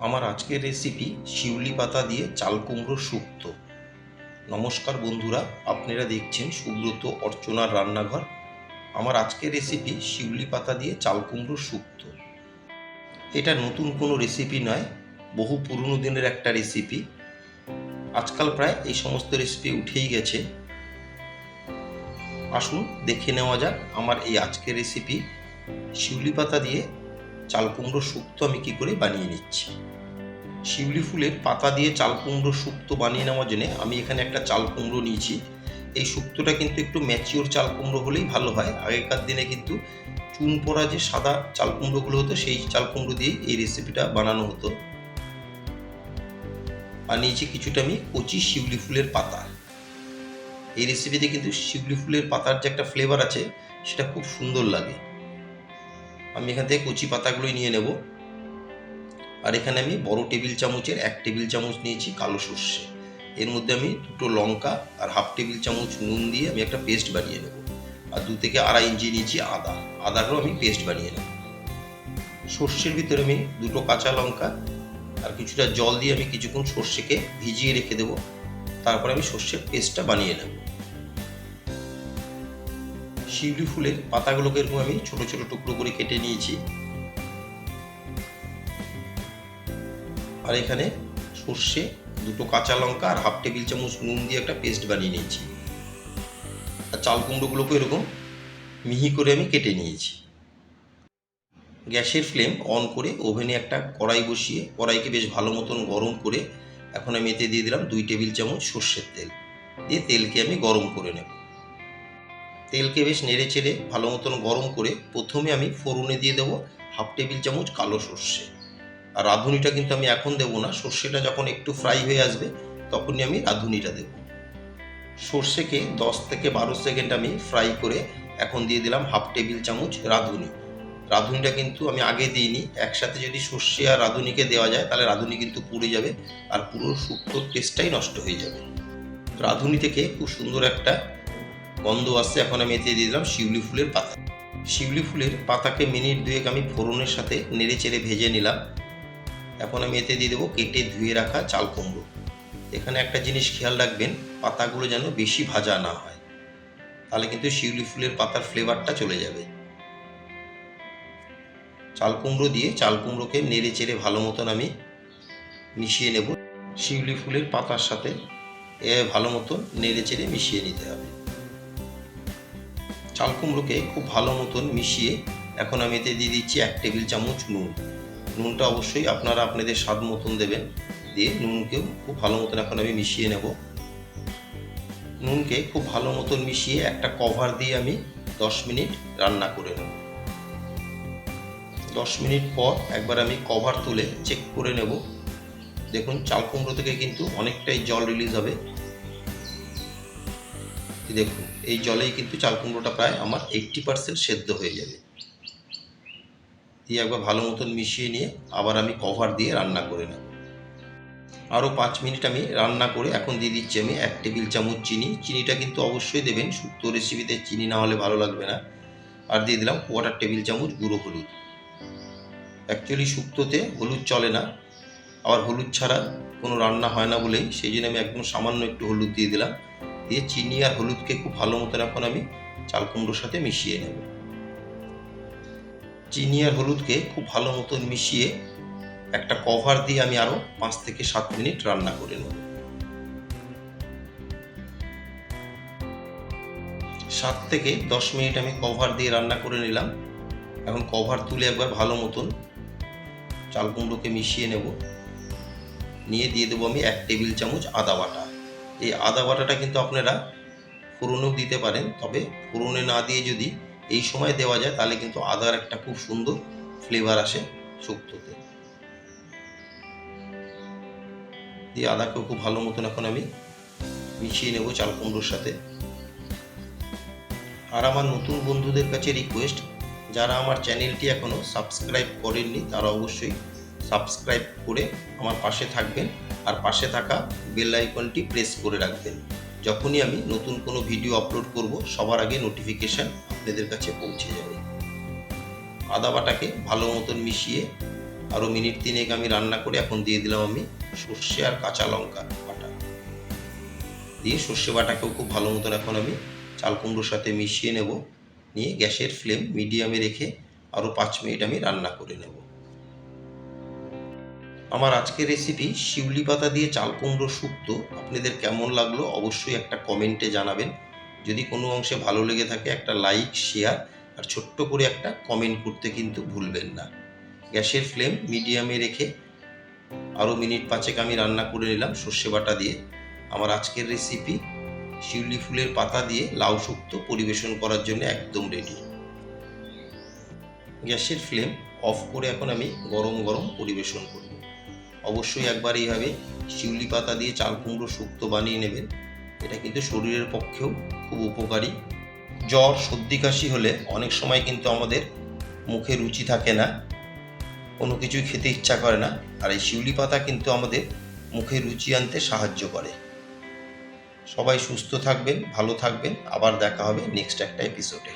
আমার আজকের রেসিপি শিউলি পাতা দিয়ে চাল কুমড়ো শুক্তো নমস্কার বন্ধুরা, আপনারা দেখছেন সুব্রত অর্চনার রান্নাঘর। আমার আজকের রেসিপি শিউলি পাতা দিয়ে চাল কুমড়ো শুক্তো এটা নতুন কোনো রেসিপি নয়, বহু পুরনো দিনের একটা রেসিপি আজকাল প্রায় এই সমস্ত রেসিপি উঠেই গেছে। আসুন দেখে নেওয়া যাক আমার এই আজকের রেসিপি শিউলি পাতা দিয়ে চাল কুমড়ো শুক্তো আমি কি করে বানিয়ে নিচ্ছি? শিউলি ফুলের পাতা দিয়ে চাল কুমড়ো শুক্তো বানিয়ে নেওয়ার জন্য আমি এখানে একটা চাল কুমড়ো নিয়েছি। এই শুক্তোটা কিন্তু একটু ম্যাচিওর চাল কুমড়ো হলেই ভালো হয়। আগেকার দিনে কিন্তু চুন পড়া যে সাদা চাল কুমড়োগুলো হতো, সেই চাল কুমড়ো দিয়ে এই রেসিপিটা বানানো হতো। আর নিয়েছি কিছুটা আমি কচি শিউলি ফুলের পাতা। এই রেসিপিতে কিন্তু শিউলি ফুলের পাতার যে একটা ফ্লেভার আছে, সেটা খুব সুন্দর লাগে। আমি এখান থেকে কুচি পাতাগুলোই নিয়ে নেব। আর এখানে আমি বড় টেবিল চামচের এক টেবিল চামচ নিয়েছি কালো সর্ষে। এর মধ্যে আমি দুটো লঙ্কা আর হাফ টেবিল চামচ নুন দিয়ে আমি একটা পেস্ট বানিয়ে নেব। আর দু থেকে আড়াই ইঞ্চি নিয়েছি আদা। আদাটাও আমি পেস্ট বানিয়ে নেব। সর্ষের ভিতরে আমি দুটো কাঁচা লঙ্কা আর কিছুটা জল দিয়ে আমি কিছুক্ষণ সর্ষেকে ভিজিয়ে রেখে দেবো। তারপরে আমি সর্ষের পেস্টটা বানিয়ে নেব। শিউলি ফুলের পাতাগুলোকে এরকম আমি ছোট ছোট টুকরো করে কেটে নিয়েছি। আর এখানে সর্ষে, দুটো কাঁচা লঙ্কা আর হাফ টেবিল চামচ নুন দিয়ে একটা পেস্ট বানিয়ে নিয়েছি। আর চাল কুমড়োগুলোকে এরকম মিহি করে আমি কেটে নিয়েছি। গ্যাসের ফ্লেম অন করে ওভেনে একটা কড়াই বসিয়ে, কড়াইকে বেশ ভালো মতন গরম করে এখন আমি এতে দিয়ে দিলাম দুই টেবিল চামচ সর্ষের তেল। দিয়ে তেলকে আমি গরম করে নেব। তেলকে বেশ নেড়ে চেড়ে ভালো মতন গরম করে প্রথমে আমি ফোড়নে দিয়ে দেবো হাফ টেবিল চামচ কালো সর্ষে। আর রাঁধুনিটা কিন্তু আমি এখন দেবো না, সর্ষেটা যখন একটু ফ্রাই হয়ে আসবে তখনই আমি রাঁধুনিটা দেব। সর্ষেকে দশ থেকে বারো সেকেন্ড আমি ফ্রাই করে এখন দিয়ে দিলাম হাফ টেবিল চামচ রাঁধুনি। রাঁধুনিটা কিন্তু আমি আগে দিইনি, একসাথে যদি সর্ষে আর রাঁধুনিকে দেওয়া যায় তাহলে রাঁধুনি কিন্তু পুড়ে যাবে আর পুরো শুক্তোর টেস্টটাই নষ্ট হয়ে যাবে। রাঁধুনি থেকে খুব সুন্দর একটা গন্ধ আসছে, এখন আমি এতে দিয়ে দিলাম শিউলি ফুলের পাতা। শিউলি ফুলের পাতাকে মিনিট দুয়েক আমি ফোড়নের সাথে নেড়ে চেড়ে ভেজে নিলাম। এখন আমি এতে দিয়ে দেবো কেটে ধুয়ে রাখা চাল কুমড়ো। এখানে একটা জিনিস খেয়াল রাখবেন, পাতাগুলো যেন বেশি ভাজা না হয়। তাহলে কিন্তু শিউলি ফুলের পাতার ফ্লেভারটা চলে যাবে। চাল কুমড়ো দিয়ে চাল কুমড়োকে নেড়ে চেড়ে ভালো মতন আমি মিশিয়ে নেব। শিউলি ফুলের পাতার সাথে এ ভালো মতন নেড়ে চেড়ে মিশিয়ে নিতে হবে। চাল কুমড়োকে খুব ভালো মতন মিশিয়ে এখন আমি এতে দিয়ে দিচ্ছি এক টেবিল চামচ নুন। নুনটা অবশ্যই আপনারা আপনাদের স্বাদ মতন দেবেন। দিয়ে নুনকেও খুব ভালো মতন এখন আমি মিশিয়ে নেব। নুনকে খুব ভালো মতন মিশিয়ে একটা কভার দিয়ে আমি দশ মিনিট রান্না করে নেব। দশ মিনিট পর একবার আমি কভার তুলে চেক করে নেব। দেখুন চাল কুমড়ো থেকে কিন্তু অনেকটাই জল রিলিজ হবে। দেখুন, এই জলেই কিন্তু চাল কুমড়োটা প্রায় আমার এইটটি পার্সেন্ট সেদ্ধ হয়ে যাবে। দিয়ে একবার ভালো মতন মিশিয়ে নিয়ে আবার আমি কভার দিয়ে রান্না করে নেব। আরও পাঁচ মিনিট আমি রান্না করে এখন দিয়ে দিচ্ছি আমি এক টেবিল চামচ চিনি। চিনিটা কিন্তু অবশ্যই দেবেন শুক্তো রেসিপিতে চিনি না হলে ভালো লাগবে না। আর দিয়ে দিলাম কোয়াটার টেবিল চামচ গুঁড়ো হলুদ। অ্যাকচুয়ালি শুক্তোতে হলুদ চলে না, আবার হলুদ ছাড়া কোনো রান্না হয় না বলেই, সেই জন্য আমি একদম সামান্য একটু হলুদ দিয়ে দিলাম। দিয়ে চিনি আর হলুদকে খুব ভালো মতন এখন আমি চাল কুমড়োর সাথে মিশিয়ে নেব। চিনি আর হলুদকে খুব ভালো মতন মিশিয়ে একটা কভার দিয়ে আমি আরও পাঁচ থেকে সাত মিনিট রান্না করে নেব। সাত থেকে দশ মিনিট আমি কভার দিয়ে রান্না করে নিলাম। এখন কভার তুলে একবার ভালো মতন চাল কুমড়োকে মিশিয়ে নেব। নিয়ে দিয়ে দেবো আমি এক টেবিল চামচ আদা বাটা। এই আদা বাটাটা কিন্তু আপনারা ফোড়নেও দিতে পারেন। তবে ফোড়নে না দিয়ে যদি এই সময় দেওয়া যায়, তাহলে কিন্তু আদার একটা খুব সুন্দর ফ্লেভার আসে শুক্তোতে। দিয়ে আদাকেও খুব ভালো মতন এখন আমি মিশিয়ে নেব চাল কুমড়োর সাথে। আর আমার নতুন বন্ধুদের কাছে রিকোয়েস্ট যারা আমার চ্যানেলটি এখনও সাবস্ক্রাইব করেননি, তারা অবশ্যই সাবস্ক্রাইব করে আমার পাশে থাকবেন। আর পাশে থাকা বেল আইকনটি প্রেস করে রাখবেন। যখনই আমি নতুন কোনো ভিডিও আপলোড করব, সবার আগে নোটিফিকেশান আপনাদের কাছে পৌঁছে যাবে। আদা বাটাকে ভালো মতন মিশিয়ে আরও মিনিট তিনেক আমি রান্না করে এখন দিয়ে দিলাম আমি সর্ষে আর কাঁচা লঙ্কা বাটা। দিয়ে সর্ষে বাটাকেও খুব ভালো মতন এখন আমি চাল কুমড়োর সাথে মিশিয়ে নেব। নিয়ে গ্যাসের ফ্লেম মিডিয়ামে রেখে আরও পাঁচ মিনিট আমি রান্না করে নেব। আমার আজকের রেসিপি শিউলি পাতা দিয়ে চাল কুমড়ো শুক্তো। আপনাদের কেমন লাগল অবশ্যই একটা কমেন্টে জানাবেন। যদি কোনো অংশে ভালো লেগে থাকে, একটা লাইক শেয়ার আর ছোট্ট করে একটা কমেন্ট করতে কিন্তু ভুলবেন না। গ্যাসের ফ্লেম মিডিয়ামে রেখে আরও মিনিট পাঁচেক আমি রান্না করে নিলাম সর্ষে বাটা দিয়ে। আমার আজকের রেসিপি শিউলি ফুলের পাতা দিয়ে লাউ শুক্তো পরিবেশন করার জন্য একদম রেডি গ্যাসের ফ্লেম অফ করে এখন আমি গরম গরম পরিবেশন করব অবশ্যই একবার এইভাবে শিউলি পাতা দিয়ে চাল কুমড়ো শুক্তো বানিয়ে নেবেন। এটা কিন্তু শরীরের পক্ষেও খুব উপকারী। জ্বর, সর্দি, কাশি হলে অনেক সময় কিন্তু আমাদের মুখে রুচি থাকে না, কোনো কিছুই খেতে ইচ্ছা করে না, আর এই শিউলি পাতা কিন্তু আমাদের মুখে রুচি আনতে সাহায্য করে। সবাই সুস্থ থাকবেন, ভালো থাকবেন, আবার দেখা হবে নেক্সট একটা এপিসোডে